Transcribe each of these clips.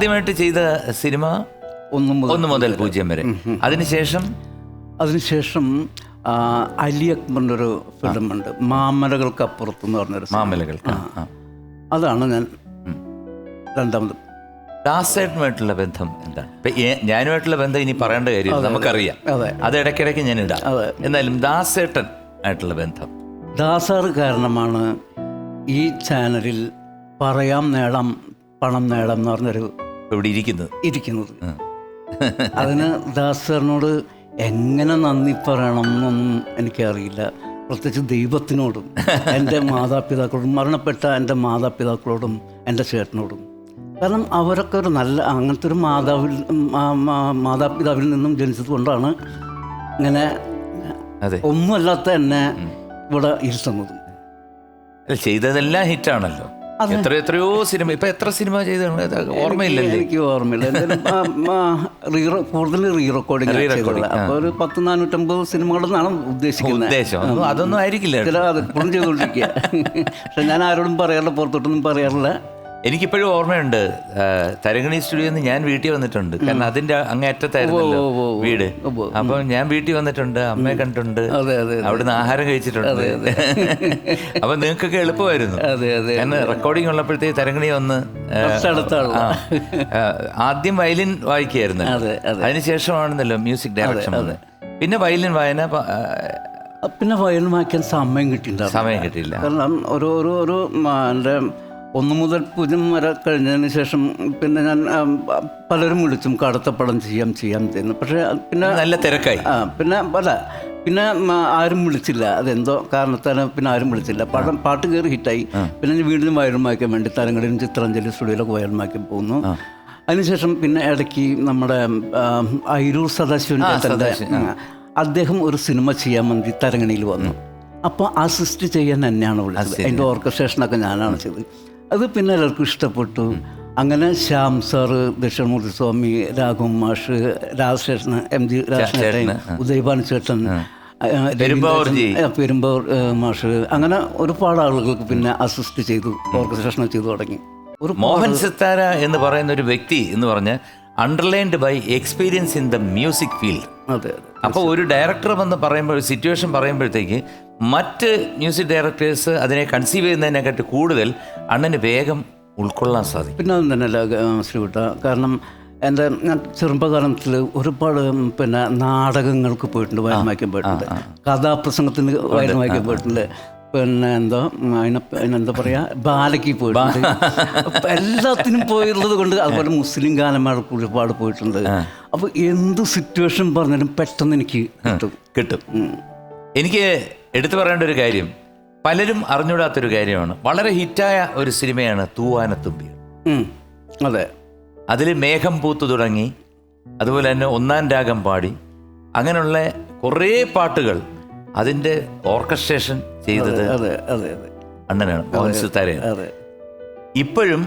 ആദ്യമായിട്ട് ചെയ്ത സിനിമ ഒന്നും മുതൽ ഒന്ന് മുതൽ പൂജ്യം വരെ. അതിനുശേഷം? അതിനുശേഷം അലി അക്ബറിന്റെ ഒരു ഫിലിമുണ്ട്. മാമലകൾക്കപ്പുറത്ത് എന്ന് പറഞ്ഞൊരു മാമലകൾ. മാമലകൾക്ക് അതാണ് ഞാൻ രണ്ടാമത്. ദാസേട്ടനുമായിട്ടുള്ള ബന്ധം എന്താ ഇപ്പൊ ഞാനുമായിട്ടുള്ള ബന്ധം ഇനി പറയേണ്ട കാര്യമില്ല. നമുക്കറിയാം. അതെ ഇടയ്ക്കിടയ്ക്ക് ഞാൻ ഇടാം. എന്നാലും ദാസേട്ടൻ ആയിട്ടുള്ള ബന്ധം. ദാസാർ കാരണമാണ് ഈ ചാനലിൽ പറയാം നേടാം പണം നേടാം എന്ന് പറഞ്ഞൊരു ഇവിടെ ഇരിക്കുന്നത്? ഇരിക്കുന്നത്. അതിന് ദാസറിനോട് എങ്ങനെ നന്ദി പറയണം എന്നൊന്നും എനിക്കറിയില്ല. പ്രത്യേകിച്ച് ദൈവത്തിനോടും എന്റെ മാതാപിതാക്കളോടും മരണപ്പെട്ട എന്റെ മാതാപിതാക്കളോടും എന്റെ ചേട്ടനോടും. കാരണം അവരൊക്കെ ഒരു നല്ല അങ്ങനത്തെ ഒരു മാതാവിൽ മാതാപിതാവിൽ നിന്നും ജനിച്ചത് കൊണ്ടാണ് ഇങ്ങനെ ഒന്നുമല്ലാത്ത എന്നെ ഇവിടെ ഇരുത്തുന്നത്. ചെയ്തതെല്ലാം ഹിറ്റാണല്ലോ. എത്ര എത്രയോ സിനിമ ഇപ്പൊ എത്ര സിനിമ ചെയ്ത ഓർമ്മയില്ലല്ലേ? എനിക്ക് ഓർമ്മയില്ല. എന്തായാലും, കൂടുതൽ റീ റെക്കോർഡിംഗ് അപ്പൊ അപ്പോൾ ഒരു പത്ത് നാനൂറ്റമ്പത് സിനിമകളെന്നാണ് ഉദ്ദേശിക്കുന്നത്. ഉദ്ദേശം. അതൊന്നും ആയിരിക്കില്ല ചില അത് ചെയ്തുകൊണ്ടിരിക്കുക. പക്ഷെ ഞാൻ ആരോടും പറയാറില്ല പുറത്തോട്ടൊന്നും പറയാറില്ല. എനിക്കിപ്പോഴും ഓർമ്മയുണ്ട് തരംഗിണി തരങ്കണി സ്റ്റുഡിയോയിൽ നിന്ന് ഞാൻ വീട്ടിൽ വന്നിട്ടുണ്ട്. കാരണം അതിന്റെ അങ്ങേറ്റത്തായിരുന്നല്ലോ ഓ. വീട്. അപ്പൊ ഞാൻ വീട്ടിൽ വന്നിട്ടുണ്ട് അമ്മയെ കണ്ടിട്ടുണ്ട് അവിടുന്ന് ആഹാരം കഴിച്ചിട്ടുണ്ട്. അപ്പൊ നിങ്ങൾക്കൊക്കെ എളുപ്പമായിരുന്നു. കാരണം റെക്കോർഡിംഗ് ഉള്ളപ്പോഴത്തേക്ക് ആ, ആ, ആദ്യം വയലിൻ വായിക്കുകയായിരുന്നു അതെ അതെ. അതിനുശേഷമാണെന്നല്ലോ മ്യൂസിക് ഡയറക്ഷൻ. പിന്നെ വയലിൻ വായന പിന്നെ വയലിൻ വായിക്കാൻ സമയം കിട്ടില്ല സമയം കിട്ടിയില്ല. കാരണം എന്റെ ഒന്ന് മുതൽ പൂജ്യം വരെ കഴിഞ്ഞതിന് ശേഷം പിന്നെ ഞാൻ പലരും വിളിച്ചും കടത്തപ്പടം ചെയ്യാം ചെയ്യാം ചെയ്യുന്നു. പക്ഷേ പിന്നെ നല്ല തിരക്കായി. ആ പിന്നെ പല പിന്നെ ആരും വിളിച്ചില്ല. അതെന്തോ കാരണത്താൽ പിന്നെ ആരും വിളിച്ചില്ല. പടം പാട്ട് കയറി ഹിറ്റായി. പിന്നെ ഞാൻ വീണ്ടും വയലും വായിക്കാൻ വേണ്ടി തലങ്ങളിലും ചിത്രാഞ്ജലി സ്റ്റുഡിയോയിലൊക്കെ വയലും വായിക്കാൻ പോകുന്നു. അതിനുശേഷം പിന്നെ ഇടയ്ക്ക് നമ്മുടെ അയിരൂർ സദാശിവന്റെ അദ്ദേഹം ഒരു സിനിമ ചെയ്യാൻ വേണ്ടി തരങ്ങണിയിൽ വന്നു. അപ്പോൾ അസിസ്റ്റ് ചെയ്യാൻ തന്നെയാണ് വിളിച്ചത്. അതിന്റെ ഓർക്കസ്ട്രേഷനൊക്കെ ഞാനാണ് ചെയ്തത്. അത് പിന്നെ എല്ലാവർക്കും ഇഷ്ടപ്പെട്ടു. അങ്ങനെ ശ്യാം സാറ് ദക്ഷിണമൂർത്തി സ്വാമി രാഘവൻ മാഷ് രാജശേഷൻ എം ജി രാജശേഖരൻ ഉദയഭാൻ ചേട്ടൻ. പെരുമ്പാവൂർ മാഷ്. അങ്ങനെ ഒരുപാട് ആളുകൾക്ക് പിന്നെ അസിസ്റ്റ് ചെയ്തു ഓർക്കസ്ട്രേഷൻ ചെയ്തു തുടങ്ങി. ഒരു മോഹൻ സിത്താര എന്ന് പറയുന്ന ഒരു വ്യക്തി എന്ന് പറഞ്ഞ് underlined by experience in the music field. അതെ അപ്പോൾ ഒരു ഡയറക്ടർ എന്ന് പറയുമ്പോൾ സിറ്റുവേഷൻ പറയുമ്പോഴത്തേക്ക് മറ്റ് മ്യൂസിക് ഡയറക്ടേഴ്സ് അതിനെ കൺസീവ് ചെയ്യുന്നതിനെക്കാട്ടി കൂടുതൽ അണ്ണന് വേഗം ഉൾക്കൊള്ളാൻ സാധിക്കും. പിന്നെ ഒന്നും തന്നെയല്ല ശ്രീകുട്ട. കാരണം എന്റെ ഞാൻ ചെറുപ്പകാലത്തിൽ ഒരുപാട് പിന്നെ നാടകങ്ങൾക്ക് പോയിട്ടുണ്ട് വയലിൻ വായിക്കാൻ പോയിട്ടുണ്ട്. കഥാപ്രസംഗത്തിന് വയലിൻ വായിക്കാൻ പോയിട്ടുണ്ട്. പിന്നെ എന്തോ അതിനെ അതിനെന്താ പറയുക ബാലയ്ക്ക് പോയിട്ടുണ്ട്. എല്ലാത്തിനും പോയിട്ടുള്ളത് കൊണ്ട് അതുപോലെ മുസ്ലിം ഗാനമാർക്ക് ഒരുപാട് പോയിട്ടുണ്ട്. അപ്പോൾ എന്ത് സിറ്റുവേഷൻ പറഞ്ഞാലും പെട്ടെന്ന് എനിക്ക് കിട്ടും. കിട്ടും. എനിക്ക് എടുത്തു പറയേണ്ട ഒരു കാര്യം പലരും അറിഞ്ഞൂടാത്തൊരു കാര്യമാണ്. വളരെ ഹിറ്റായ ഒരു സിനിമയാണ് തൂവാനത്തുമ്പി അതെ. അതിൽ മേഘം പൂത്തു തുടങ്ങി അതുപോലെ തന്നെ ഒന്നാം രാഗം പാടി അങ്ങനെയുള്ള കുറേ പാട്ടുകൾ അതിന്റെ ഓർക്കസ്ട്രേഷൻ ചെയ്തത് അണ്ണനാണ് മോഹൻ സിത്താരയാണ് ഇപ്പോഴും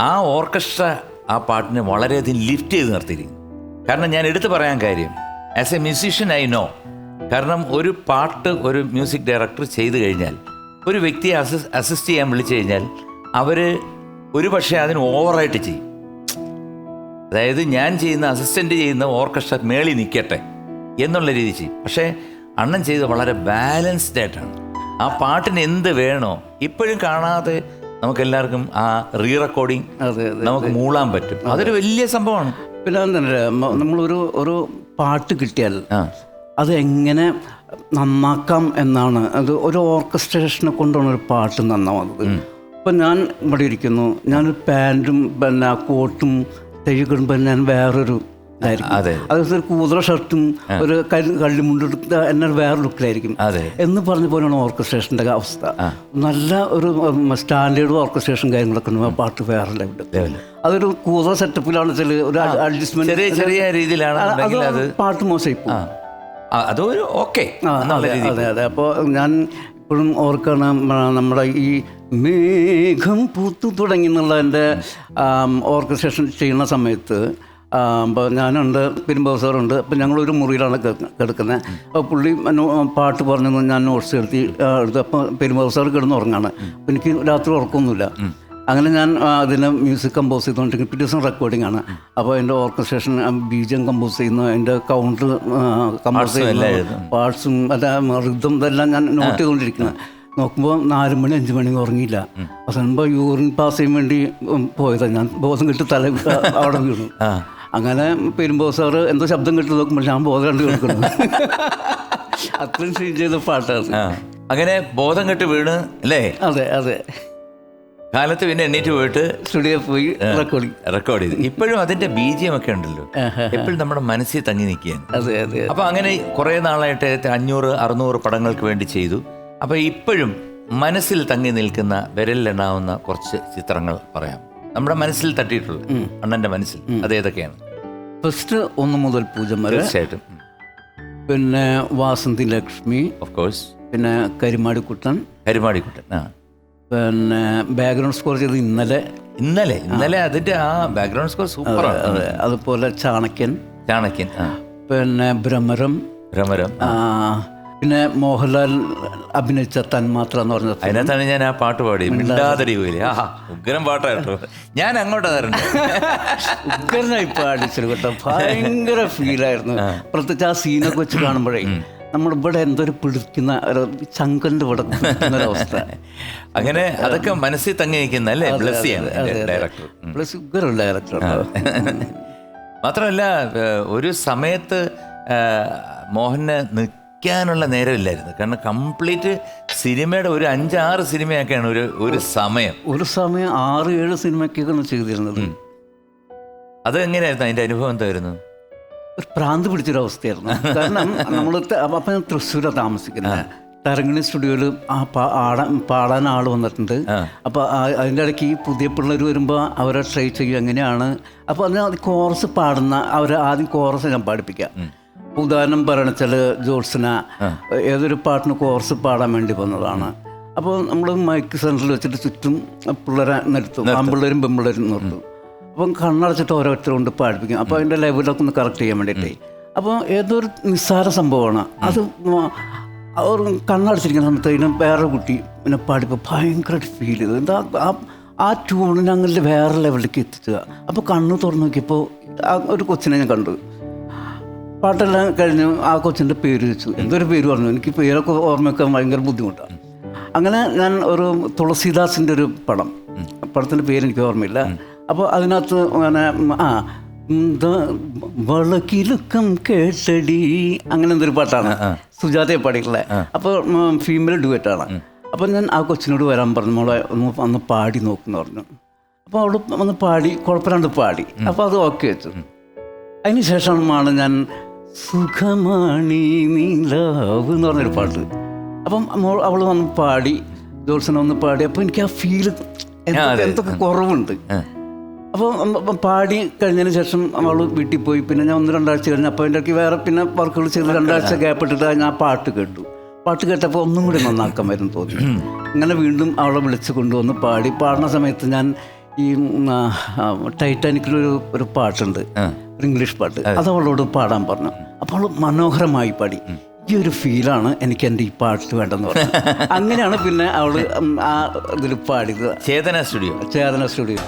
ആ ഓർക്കസ്ട്ര ആ പാട്ടിനെ വളരെയധികം ലിഫ്റ്റ് ചെയ്ത് നിർത്തിയിരിക്കുന്നു. കാരണം ഞാൻ എടുത്തു പറയാൻ കാര്യം as a musician I know കാരണം ഒരു പാട്ട് ഒരു മ്യൂസിക് ഡയറക്ടർ ചെയ്തു കഴിഞ്ഞാൽ ഒരു വ്യക്തിയെ അസിസ് അസിസ്റ്റ് ചെയ്യാൻ വിളിച്ചു കഴിഞ്ഞാൽ അവർ ഒരു പക്ഷേ അതിന് ഓവറായിട്ട് ചെയ്യും. അതായത് ഞാൻ ചെയ്യുന്ന അസിസ്റ്റന്റ് ചെയ്യുന്ന ഓർക്കസ്ട്ര മേളി നിൽക്കട്ടെ എന്നുള്ള രീതി ചെയ്യും. പക്ഷേ അണ്ണൻ ചെയ്ത് വളരെ ബാലൻസ്ഡ് ആയിട്ടാണ്. ആ പാട്ടിന് എന്ത് വേണോ ഇപ്പോഴും കാണാതെ നമുക്കെല്ലാവർക്കും ആ റീ റെക്കോർഡിങ് നമുക്ക് മൂളാൻ പറ്റും. അതൊരു വലിയ സംഭവമാണ്. പിന്നെ നമ്മളൊരു ഒരു പാട്ട് കിട്ടിയാൽ ആ. അത് എങ്ങനെ നന്നാക്കാം എന്നാണ്. അത് ഒരു ഓർക്കസ്ട്രേഷനെ കൊണ്ടാണ് ഒരു പാട്ട് നന്നാവുന്നത്. ഇപ്പം ഞാൻ ഇവിടെ ഇരിക്കുന്നു. ഞാനൊരു പാന്റും പിന്നെ കോട്ടും തെയ്യിടുമ്പോൾ ഞാൻ വേറൊരു അതായത് അതെ. അത് ഒരു കൂതറ ഷർട്ടും ഒരു കള്ളിമുണ്ടെടുത്ത എന്നെ വേറെ ലുക്കിലായിരിക്കും. എന്ന് പറഞ്ഞ പോലെയാണ് ഓർക്കസ്ട്രേഷന്റെ അവസ്ഥ. നല്ല ഒരു സ്റ്റാൻഡേർഡ് ഓർക്കസ്ട്രേഷൻ കാര്യങ്ങളൊക്കെ ഉണ്ട്. ആ പാട്ട് വേറെ ലെവലിൽ ലെവൽ. അതൊരു കൂതറ സെറ്റപ്പിലാണ് ചില ഒരു അഡ്ജസ്റ്റ്മെന്റ് ചെറിയ അത് പാട്ട് മോശമായി പോകും അതൊരു ഓക്കെ. അതെ അതെ അപ്പോൾ ഞാൻ ഇപ്പോഴും ഓർക്കണം നമ്മുടെ ഈ മേഘം പൂത്തു തുടങ്ങി എന്നുള്ളതിന്റെ ഓർക്കസ്ട്രേഷൻ ചെയ്യുന്ന സമയത്ത് അപ്പോൾ ഞാനുണ്ട് പെരുമ്പാവ് സാറുണ്ട് അപ്പോൾ ഞങ്ങളൊരു മുറിയിലാണ് കിടക്ക- കിടക്കുന്നത് അപ്പോൾ പുള്ളി പാട്ട് പറഞ്ഞു ഞാൻ നോട്ട്സ് എടുത്തി എടുത്ത് അപ്പോൾ പെരുമ്പാവ് സാർ കിടന്ന് ഉറങ്ങാണ് എനിക്ക് രാത്രി ഉറക്കമൊന്നുമില്ല. അങ്ങനെ ഞാൻ അതിന് മ്യൂസിക് കമ്പോസ് ചെയ്തുകൊണ്ടിരിക്കും പിറ്റേ ദിവസം റെക്കോർഡിംഗ് ആണ്. അപ്പോൾ എന്റെ ഓർക്കസ്ട്രേഷൻ ബീജം കമ്പോസ് ചെയ്യുന്നു. എന്റെ കൗണ്ടർ കമ്പോസ് ചെയ്യുന്നു. പാർട്സും അല്ല റിതും ഇതെല്ലാം ഞാൻ നോട്ട് ചെയ്തുകൊണ്ടിരിക്കുന്നത് നോക്കുമ്പോൾ നാല് മണി അഞ്ച് മണി ഉറങ്ങിയില്ല. അപ്പോൾ യൂറിൻ പാസ് ചെയ്യാൻ വേണ്ടി പോയതാണ് ഞാൻ ബോധം കിട്ടി തല അവിടെ വീണു. അങ്ങനെ പെരുമ്പോ സാറ് എന്തോ ശബ്ദം കിട്ടി നോക്കുമ്പോൾ ഞാൻ ബോധം കണ്ട് കിടക്കുന്നു. അത്രയും സീൻ ചെയ്ത പാട്ടാണ്. അങ്ങനെ ബോധം കെട്ട് വീണ് അല്ലേ? അതെ അതെ. കാലത്ത് പിന്നെ എണ്ണീറ്റ് പോയിട്ട് സ്റ്റുഡിയോ പോയി റെക്കോർഡ് റെക്കോർഡ് ചെയ്തു. ഇപ്പോഴും അതിന്റെ ബീജിയം ഒക്കെ ഉണ്ടല്ലോ എപ്പോഴും നമ്മുടെ മനസ്സിൽ തങ്ങി നിൽക്കുകയാണ്. അതെ അതെ അപ്പൊ അങ്ങനെ കുറെ നാളായിട്ട് അഞ്ഞൂറ് അറുന്നൂറ് പടങ്ങൾക്ക് വേണ്ടി ചെയ്തു. അപ്പൊ ഇപ്പോഴും മനസ്സിൽ തങ്ങി നിൽക്കുന്ന വിരലിലെണ്ണാവുന്ന കുറച്ച് ചിത്രങ്ങൾ പറയാം. നമ്മുടെ മനസ്സിൽ തട്ടിയിട്ടുള്ള അണ്ണന്റെ മനസ്സിൽ. അതേതൊക്കെയാണ് ഫസ്റ്റ് ഒന്ന് മുതൽ പൂജം വരെ. തീർച്ചയായിട്ടും. പിന്നെ വാസന്തി ലക്ഷ്മി. ഓഫ് കോഴ്സ് പിന്നെ കരിമാടിക്കുട്ടൻ. കരിമാടിക്കുട്ടൻ ആ. പിന്നെ ബാക്ക്ഗ്രൗണ്ട് സ്കോർ ചെയ്ത് ഇന്നലെ. ഇന്നലെ? ഇന്നലെ അതിന്റെ ആ ബാക്ക്ഗ്രൗണ്ട് സ്കോർ സൂപ്പർ അതെ അതുപോലെ ചാണക്യൻ. ചാണക്യൻ പിന്നെ ഭ്രമരം. ഭ്രമരം പിന്നെ മോഹൻലാൽ അഭിനയിച്ച തന്മാത്ര എന്ന് പറഞ്ഞ അതിനകത്താണ് ഞാൻ ആ പാട്ട് പാടി. മിണ്ടാതടി പോയില്ലേ? ആ ഉഗ്രം പാട്ടായിരുന്നു ഞാൻ അങ്ങോട്ടാ തരണ്ട. ഉഗ്രനായി കേട്ടോ. ഭയങ്കര ഫീലായിരുന്നു പ്രത്യേകിച്ച് ആ സീനൊക്കെ വെച്ച് കാണുമ്പോഴേ നമ്മൾ ഇവിടെ എന്തൊരു പിടിക്കുന്ന ഒരു ചങ്കന്റെ ഇവിടെ പിടിക്കുന്ന അങ്ങനെ അതൊക്കെ മനസ്സിൽ തങ്ങി നിൽക്കുന്ന അല്ലേ ഡയറക്ടർ ഡയറക്ടർ മാത്രമല്ല ഒരു സമയത്ത് മോഹന് നിൽക്കാനുള്ള നേരമില്ലായിരുന്നു. കാരണം കംപ്ലീറ്റ് സിനിമയുടെ ഒരു അഞ്ചാറ് സിനിമയൊക്കെയാണ് ഒരു ഒരു സമയം. ഒരു സമയം ആറ് ഏഴ് സിനിമയ്ക്കൊക്കെയാണ് ചെയ്തിരുന്നത്. അത് എങ്ങനെയായിരുന്നു അതിന്റെ അനുഭവം എന്തായിരുന്നു? ഒരു പ്രാന്ത് പിടിച്ചൊരവസ്ഥയായിരുന്നു. കാരണം നമ്മൾ അപ്പം ഞാൻ തൃശ്ശൂരാണ് താമസിക്കുന്നത് തരങ്ങണി സ്റ്റുഡിയോയിൽ ആ പാ- ആടാൻ പാടാൻ ആൾ വന്നിട്ടുണ്ട്. അപ്പോൾ അതിന്റെ ഇടയ്ക്ക് ഈ പുതിയ പിള്ളേർ വരുമ്പോൾ അവരെ ട്രൈ ചെയ്യും എങ്ങനെയാണ്? അപ്പോൾ അതിന് അത് കോറസ് പാടുന്ന അവരെ ആദ്യം കോറസ് ഞാൻ പാടിപ്പിക്കാം. ഉദാഹരണം പറയണച്ചാൽ ജോത്സന ഏതൊരു പാട്ടിന് കോറസ് പാടാൻ വേണ്ടി വന്നതാണ്. അപ്പോൾ നമ്മൾ മൈക്ക് സെന്ററിൽ വെച്ചിട്ട് ചുറ്റും പിള്ളേരെ നിർത്തും. ആൺപിള്ളേരും പെൺപിള്ളേരും നിർത്തും. അപ്പം കണ്ണടച്ചിട്ട് ഓരോരുത്തരും കൊണ്ട് പാടിപ്പിക്കും. അപ്പോൾ അതിന്റെ ലെവലൊക്കെ ഒന്ന് കറക്റ്റ് ചെയ്യാൻ വേണ്ടിയിട്ടേ. അപ്പോൾ ഏതൊരു നിസ്സാര സംഭവമാണ്. അത് അവർ കണ്ണടച്ചിരിക്കുന്ന സമയത്ത് ഇതിനെ വേറെ കുട്ടി പിന്നെ പാടിപ്പോൾ ഭയങ്കരമായിട്ട് ഫീൽ ചെയ്തു. എന്താ ആ ആ ട്യൂണിന് അങ്ങനെ വേറെ ലെവലിലേക്ക് എത്തിച്ചുക അപ്പോൾ കണ്ണ് തുറന്നു നോക്കിയപ്പോൾ ആ ഒരു കൊച്ചിനെ ഞാൻ കണ്ടു. പാട്ടെല്ലാം കഴിഞ്ഞ് ആ കൊച്ചിന്റെ പേര് വെച്ചു എന്തൊരു പേര് പറഞ്ഞു? എനിക്ക് പേരൊക്കെ ഓർമ്മയൊക്കെ ഭയങ്കര ബുദ്ധിമുട്ടാണ്. അങ്ങനെ ഞാൻ ഒരു തുളസീദാസിന്റെ ഒരു പടം. പടത്തിന്റെ പേര് എനിക്ക് ഓർമ്മയില്ല. അപ്പോൾ അതിനകത്ത് അങ്ങനെ ആ വളക്കിലുക്കം കേട്ടടി. അങ്ങനെ എന്തൊരു പാട്ടാണ്. സുജാതയെ പാടിയിട്ടുള്ളത് അപ്പോൾ ഫീമെയിൽ ഡുവറ്റാണ് അപ്പോൾ ഞാൻ ആ കൊച്ചിനോട് വരാൻ പറഞ്ഞു. മോളെ ഒന്ന് വന്ന് പാടി നോക്കുന്നു പറഞ്ഞു. അപ്പോൾ അവൾ വന്ന് പാടി കുഴപ്പമില്ലാണ്ട് പാടി. അപ്പോൾ അത് ഓക്കെ വെച്ചു അതിന് ശേഷമാണ് ഞാൻ സുഖമാണി നീലാവ് എന്ന് പറഞ്ഞൊരു പാട്ട്. അപ്പം മോൾ അവൾ വന്ന് പാടി ജോത്സന വന്ന് പാടി. അപ്പോൾ എനിക്ക് ആ ഫീൽ എന്തൊക്കെ കുറവുണ്ട്. അപ്പോൾ പാടി കഴിഞ്ഞതിന് ശേഷം അവൾ വീട്ടിൽ പോയി. പിന്നെ ഞാൻ ഒന്ന് രണ്ടാഴ്ച കഴിഞ്ഞു അപ്പോൾ എന്റെ ഇടയ്ക്ക് വേറെ പിന്നെ വർക്കുകൾ ചെയ്ത് രണ്ടാഴ്ച ഗ്യാപ്പ് ഇട്ടിട്ട് ഞാൻ പാട്ട് കേട്ടു. പാട്ട് കേട്ടപ്പോൾ ഒന്നും കൂടി നന്നാക്കാൻ വരും തോന്നി. അങ്ങനെ വീണ്ടും അവളെ വിളിച്ച് കൊണ്ടുവന്ന് പാടി. പാടുന്ന സമയത്ത് ഞാൻ ഈ ടൈറ്റാനിക്കിലൊരു ഒരു പാട്ടുണ്ട്. ഒരു ഇംഗ്ലീഷ് പാട്ട്. അത് അവളോട് പാടാൻ പറഞ്ഞു. അപ്പോൾ അവൾ മനോഹരമായി പാടി. ഈ ഒരു ഫീലാണ് എനിക്ക് എന്റെ ഈ പാട്ട് വേണ്ടെന്ന് പറഞ്ഞു അങ്ങനെയാണ് പിന്നെ അവൾ ആ ഇതിൽ പാടിയത്. ചേതന സ്റ്റുഡിയോ. ചേതന സ്റ്റുഡിയോ.